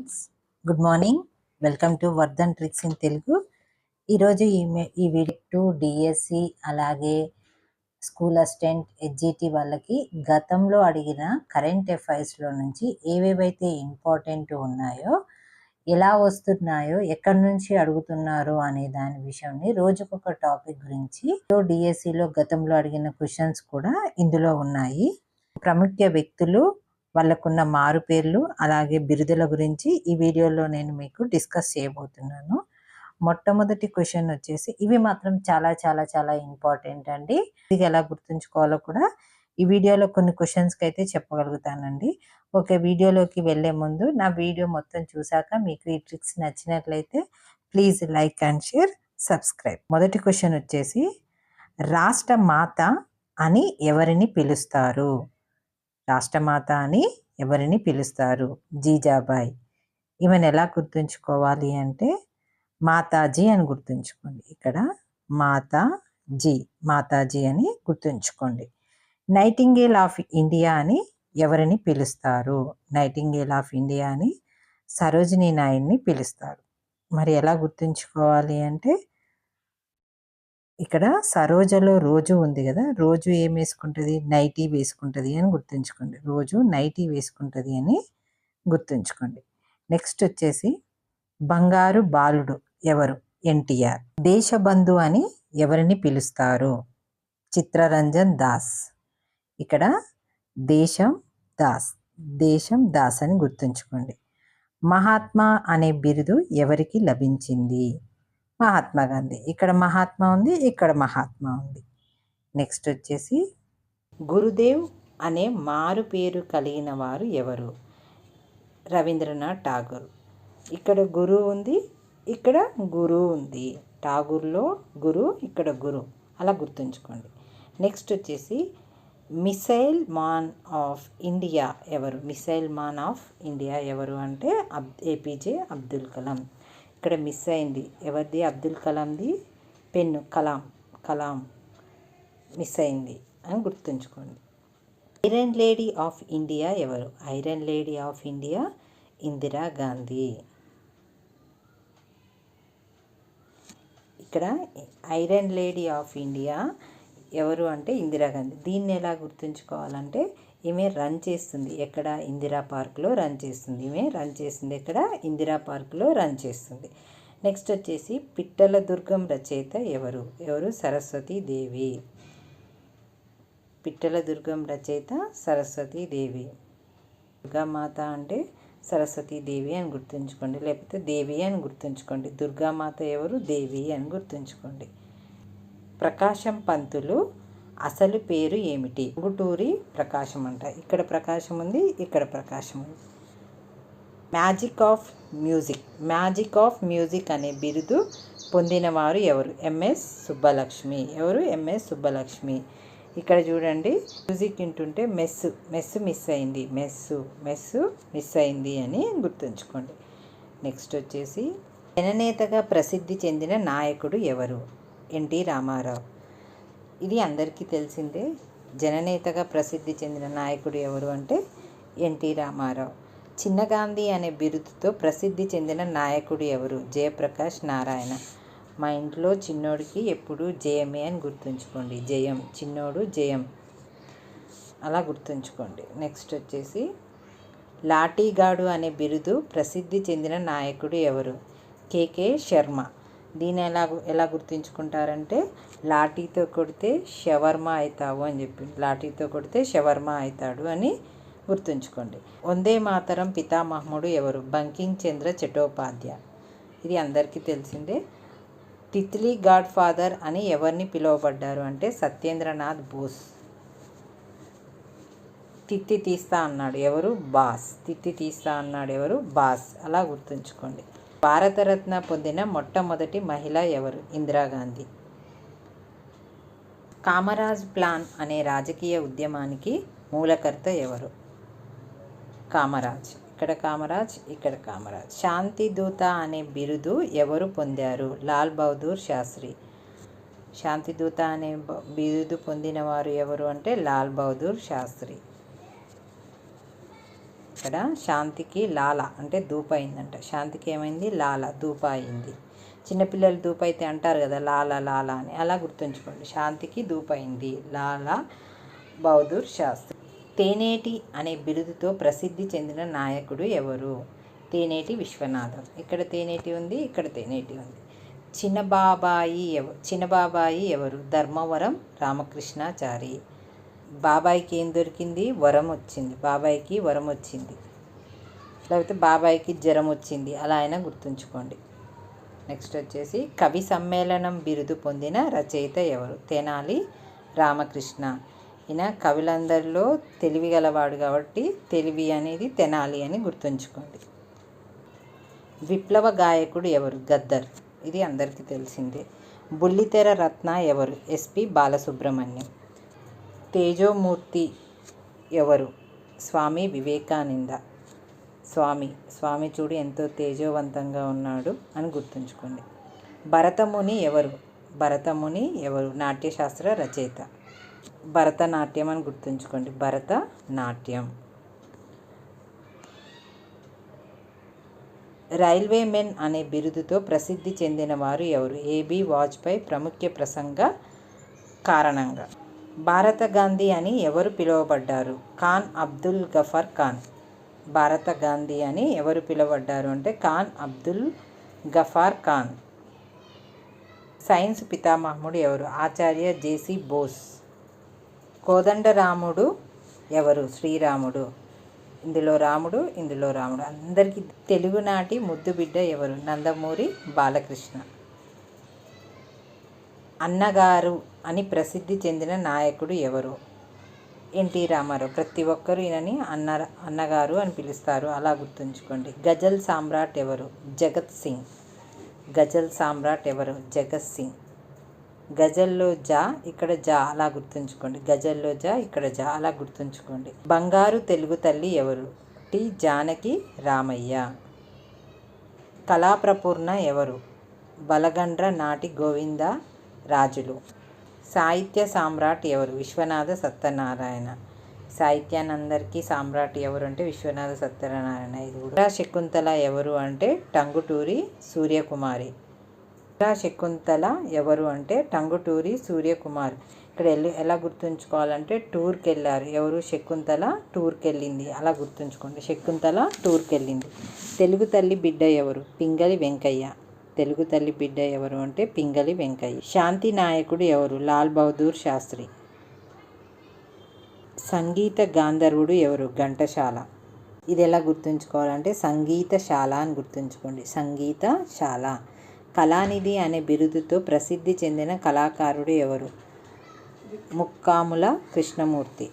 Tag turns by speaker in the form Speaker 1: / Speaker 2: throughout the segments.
Speaker 1: Friends good morning welcome to Vardhan tricks in Telugu ఈరోజు ఈ ఈ వీడియో టు డిఎస్సి అలాగే స్కూల్ అసిస్టెంట్ హెచ్జిటి వాళ్ళకి గతంలో అడిగిన కరెంట్ అఫైర్స్లో నుంచి ఏవేవైతే ఇంపార్టెంట్ ఉన్నాయో ఎలా వస్తున్నాయో ఎక్కడి నుంచి అడుగుతున్నారు అనే దాని విషయంని రోజుకొక టాపిక్ గురించి డిఎస్సిలో గతంలో అడిగిన క్వశ్చన్స్ కూడా ఇందులో ఉన్నాయి. ప్రముఖ వ్యక్తులు వాళ్ళకున్న మారు పేర్లు అలాగే బిరుదుల గురించి ఈ వీడియోలో నేను మీకు డిస్కస్ చేయబోతున్నాను. మొట్టమొదటి క్వశ్చన్ వచ్చేసి ఇవి మాత్రం చాలా చాలా చాలా ఇంపార్టెంట్ అండి. ఇది ఎలా గుర్తుంచుకోవాలో కూడా ఈ వీడియోలో కొన్ని క్వశ్చన్స్కి అయితే చెప్పగలుగుతానండి. ఓకే వీడియోలోకి వెళ్ళే ముందు నా వీడియో మొత్తం చూసాక మీకు ఈ ట్రిక్స్ నచ్చినట్లయితే please like and share subscribe. మొదటి క్వశ్చన్ వచ్చేసి రాష్ట్ర మాత అని ఎవరిని పిలుస్తారు? రాష్ట్రమాత అని ఎవరిని పిలుస్తారు? జీజాబాయ్. ఈమెను ఎలా గుర్తుంచుకోవాలి అంటే మాతాజీ అని గుర్తుంచుకోండి. ఇక్కడ మాతాజీ మాతాజీ అని గుర్తుంచుకోండి. నైటింగేల్ ఆఫ్ ఇండియా అని ఎవరిని పిలుస్తారు? నైటింగేల్ ఆఫ్ ఇండియా అని సరోజినీ నాయుడిని పిలుస్తారు. మరి ఎలా గుర్తుంచుకోవాలి అంటే ఇక్కడ సరోజలో రోజు ఉంది కదా రోజు ఏం వేసుకుంటుంది? నైటీ వేసుకుంటుంది అని గుర్తుంచుకోండి. రోజు నైటీ వేసుకుంటుంది అని గుర్తుంచుకోండి. నెక్స్ట్ వచ్చేసి బంగారు బాలుడు ఎవరు? ఎన్టీఆర్. దేశబంధు అని ఎవరిని పిలుస్తారు? చిత్రరంజన్ దాస్. ఇక్కడ దేశం దాస్ దేశం దాస్ అని గుర్తుంచుకోండి. మహాత్మా అనే బిరుదు ఎవరికి లభించింది? మహాత్మా గాంధీ. ఇక్కడ మహాత్మా ఉంది ఇక్కడ మహాత్మా ఉంది. నెక్స్ట్ వచ్చేసి గురుదేవ్ అనే మారు పేరు కలిగిన వారు ఎవరు? రవీంద్రనాథ్ ఠాగూర్. ఇక్కడ గురు ఉంది ఇక్కడ గురు ఉంది. ఠాగూర్లో గురు ఇక్కడ గురు. అలా గుర్తుంచుకోండి. నెక్స్ట్ వచ్చేసి మిసైల్ మాన్ ఆఫ్ ఇండియా ఎవరు? మిసైల్ మాన్ ఆఫ్ ఇండియా ఎవరు అంటే అబ్ ఏపీజే అబ్దుల్ కలాం. ఇక్కడ మిస్ అయింది. ఎవరిది? అబ్దుల్ కలాంది. పెన్ను కలాం కలాం మిస్ అయింది అని గుర్తుంచుకోండి. ఐరన్ లేడీ ఆఫ్ ఇండియా ఎవరు? Iron lady of India Indira Gandhi. ఇక్కడ ఐరన్ లేడీ ఆఫ్ ఇండియా ఎవరు అంటే ఇందిరాగాంధీ దీన్ని ఎలా గుర్తుంచుకోవాలంటే ఈమె రన్ చేస్తుంది. ఎక్కడ? ఇందిరా పార్క్లో రన్ చేస్తుంది. ఈమె రన్ చేస్తుంది. ఎక్కడ? ఇందిరా పార్క్లో రన్ చేస్తుంది. నెక్స్ట్ వచ్చేసి పిట్టల దుర్గం రచయిత ఎవరు? ఎవరు? సరస్వతీ దేవి. పిట్టల దుర్గం రచయిత సరస్వతి దేవి. దుర్గామాత అంటే సరస్వతీ దేవి అని గుర్తుంచుకోండి. లేకపోతే దేవి అని గుర్తుంచుకోండి. దుర్గామాత ఎవరు? దేవి అని గుర్తుంచుకోండి. ప్రకాశం పంతులు అసలు పేరు ఏమిటి? గుటూరి ప్రకాశం అంట. ఇక్కడ ప్రకాశం ఉంది ఇక్కడ ప్రకాశం ఉంది. Magic of music. Magic of music అనే బిరుదు పొందినవారు ఎవరు? ఎంఎస్ సుబ్బలక్ష్మి. ఎవరు? ఎంఎస్ సుబ్బలక్ష్మి. ఇక్కడ చూడండి మ్యూజిక్ వింటుంటే మెస్ మెస్ మిస్ అయింది. మెస్సు మెస్సు మిస్ అయింది అని గుర్తుంచుకోండి. నెక్స్ట్ వచ్చేసి జననేతగా ప్రసిద్ధి చెందిన నాయకుడు ఎవరు? ఎన్టీ రామారావు. ఇది అందరికీ తెలిసిందే. జననేతగా ప్రసిద్ధి చెందిన నాయకుడు ఎవరు అంటే ఎన్టీ రామారావు. చిన్న గాంధీ అనే బిరుదుతో ప్రసిద్ధి చెందిన నాయకుడు ఎవరు? జయప్రకాష్ నారాయణ. మా ఇంట్లో చిన్నోడికి ఎప్పుడు జయమే అని గుర్తుంచుకోండి. జయం. చిన్నోడు జయం. అలా గుర్తుంచుకోండి. నెక్స్ట్ వచ్చేసి లాఠీగాడు అనే బిరుదు ప్రసిద్ధి చెందిన నాయకుడు ఎవరు? కేకే శర్మ. దీన్ని ఎలా ఎలా గుర్తుంచుకుంటారంటే లాఠీతో కొడితే షవర్మ అవుతావు అని చెప్పి లాఠీతో కొడితే షవర్మ అవుతాడు అని గుర్తుంచుకోండి. వందే మాతరం పితామహముడు ఎవరు? బంకింగ్ చంద్ర చటోపాధ్యాయ. ఇది అందరికీ తెలిసిందే. తిత్లీ గాడ్ ఫాదర్ అని ఎవరిని పిలువబడ్డారు అంటే సత్యేంద్రనాథ్ బోస్. తిత్తి తీస్తా అన్నాడు ఎవరు? బాస్. తిత్తి తీస్తా అన్నాడు ఎవరు? బాస్. అలా గుర్తుంచుకోండి. భారతరత్న పొందిన మొట్టమొదటి మహిళ ఎవరు? ఇందిరాగాంధీ కామరాజ్ ప్లాన్ అనే రాజకీయ ఉద్యమానికి మూలకర్త ఎవరు? కామరాజ్. ఇక్కడ కామరాజ్ ఇక్కడ కామరాజ్. శాంతి దూత అనే బిరుదు ఎవరు పొందారు? లాల్ బహదూర్ శాస్త్రి. శాంతి దూత అనే బిరుదు పొందిన వారు ఎవరు అంటే లాల్ బహదూర్ శాస్త్రి. ఇక్కడ శాంతికి లాల అంటే ధూప అయిందంట. శాంతికి ఏమైంది? లాల ధూప అయింది. చిన్నపిల్లలు ధూప అయితే అంటారు కదా లాల లాల అని. అలా గుర్తుంచుకోండి. శాంతికి ధూప అయింది. లాల బహదూర్ శాస్త్రి. తేనేటి అనే బిరుదుతో ప్రసిద్ధి చెందిన నాయకుడు ఎవరు? తేనేటి విశ్వనాథం. ఇక్కడ తేనేటి ఉంది ఇక్కడ తేనేటి ఉంది. చిన్నబాబాయి ఎవ చిన్నబాబాయి ఎవరు? ధర్మవరం రామకృష్ణాచారి. బాబాయికి ఏం దొరికింది? వరం వచ్చింది. బాబాయికి వరం వచ్చింది. లేకపోతే బాబాయికి జ్వరం వచ్చింది. అలా అయినా గుర్తుంచుకోండి. నెక్స్ట్ వచ్చేసి కవి సమ్మేళనం బిరుదు పొందిన రచయిత ఎవరు? తెనాలి రామకృష్ణ. ఈయన కవులందరిలో తెలివి గలవాడు కాబట్టి తెలివి అనేది తెనాలి అని గుర్తుంచుకోండి. విప్లవ గాయకుడు ఎవరు? గద్దర్. ఇది అందరికీ తెలిసిందే. బుల్లితెర రత్న ఎవరు? ఎస్పి బాలసుబ్రహ్మణ్యం. తేజోమూర్తి ఎవరు? స్వామి వివేకానంద. స్వామి స్వామి చూడు ఎంతో తేజోవంతంగా ఉన్నాడు అని గుర్తుంచుకోండి. భరతముని ఎవరు? భరతముని ఎవరు? నాట్యశాస్త్ర రచయిత. భరతనాట్యం అని గుర్తుంచుకోండి. భరతనాట్యం. రైల్వే మెన్ అనే బిరుదుతో ప్రసిద్ధి చెందిన వారు ఎవరు ఏబి వాజ్పేయి ప్రముఖ ప్రసంగ కారణంగా. భారత గాంధీ అని ఎవరు పిలువబడ్డారు? ఖాన్ అబ్దుల్ గఫర్ ఖాన్. భారత గాంధీ అని ఎవరు పిలువబడ్డారు అంటే ఖాన్ అబ్దుల్ గఫార్ ఖాన్. సైన్స్ పితామహముడు ఎవరు? ఆచార్య జేసి బోస్. కోదండరాముడు ఎవరు? శ్రీరాముడు. ఇందులో రాముడు ఇందులో రాముడు. అందరికీ తెలుగునాటి ముద్దు బిడ్డ ఎవరు? నందమూరి బాలకృష్ణ. అన్నగారు అని ప్రసిద్ధి చెందిన నాయకుడు ఎవరు? ఎన్టీ రామారావు. ప్రతి ఒక్కరు ఈయనని అన్న అన్నగారు అని పిలుస్తారు. అలా గుర్తుంచుకోండి. గజల్ సామ్రాట్ ఎవరు? జగత్ సింగ్. గజల్ సామ్రాట్ ఎవరు? జగత్ సింగ్. గజల్లో జా ఇక్కడ జా అలా గుర్తుంచుకోండి. గజల్లో జా ఇక్కడ జా అలా గుర్తుంచుకోండి. బంగారు తెలుగు తల్లి ఎవరు? టి. జానకి రామయ్య. కళాప్రపూర్ణ ఎవరు? బలగండ్ర నాటి గోవింద రాజులు. సాహిత్య సామ్రాట్ ఎవరు? విశ్వనాథ సత్యనారాయణ. సాహిత్యానందరికీ సామ్రాట్ ఎవరు అంటే విశ్వనాథ సత్యనారాయణ. ఇది కూడా శకుంతల ఎవరు అంటే టంగుటూరి సూర్యకుమారి. శకుంతల ఎవరు అంటే టంగుటూరి సూర్యకుమార్. ఇక్కడ వెళ్ళి ఎలా గుర్తుంచుకోవాలంటే టూర్కి వెళ్ళారు ఎవరు? శకుంతల టూర్కి వెళ్ళింది అలా గుర్తుంచుకోండి. శకుంతల టూర్కి వెళ్ళింది తెలుగు తల్లి బిడ్డ ఎవరు? పింగళి వెంకయ్య. తెలుగు తల్లి బిడ్డ ఎవరు అంటే పింగళి వెంకయ్య. శాంతి నాయకుడు ఎవరు? లాల్ బహదూర్ శాస్త్రి. సంగీత గాంధర్వుడు ఎవరు? ఘంటశాల ఇది ఎలా గుర్తుంచుకోవాలంటే సంగీతశాల అని గుర్తుంచుకోండి. సంగీతశాల కళానిధి అనే బిరుదుతో ప్రసిద్ధి చెందిన కళాకారుడు ఎవరు? ముక్కాముల కృష్ణమూర్తి.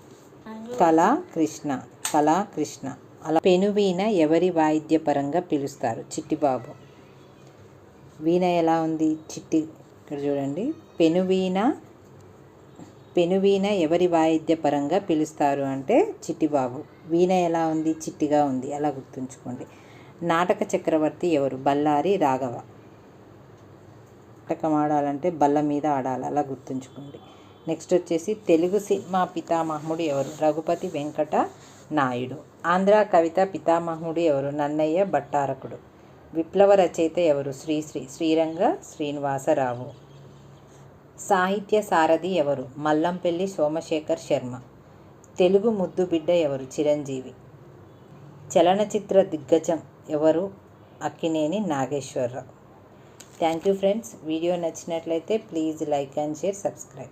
Speaker 1: కళా కృష్ణ. కళా కృష్ణ. అలా పెనువీణ ఎవరి వాయిద్యపరంగా పిలుస్తారు? చిట్టిబాబు. వీణ ఎలా ఉంది? చిట్టి ఇక్కడ చూడండి. పెనువీణ పెనువీణ ఎవరి వాయిద్యపరంగా పిలుస్తారు అంటే చిట్టిబాబు. వీణ ఎలా ఉంది? చిట్టిగా ఉంది. అలా గుర్తుంచుకోండి. నాటక చక్రవర్తి ఎవరు? బల్లారి రాఘవ. నాటకం ఆడాలంటే బల్ల మీద ఆడాలి. అలా గుర్తుంచుకోండి. నెక్స్ట్ వచ్చేసి తెలుగు సినిమా పితామహుడు ఎవరు? రఘుపతి వెంకట నాయుడు. ఆంధ్ర కవిత పితామహుడు ఎవరు? నన్నయ్య భట్టారకుడు విప్లవ రచయిత ఎవరు శ్రీశ్రీ శ్రీరంగ శ్రీనివాసరావు. సాహిత్య సారథి ఎవరు? మల్లంపల్లి సోమశేఖర్ శర్మ. తెలుగు ముద్దు బిడ్డ ఎవరు? చిరంజీవి. చలనచిత్ర దిగ్గజం ఎవరు? Akkineni Nageswararao. Thank you friends. Video నచ్చినట్లయితే please like and share subscribe.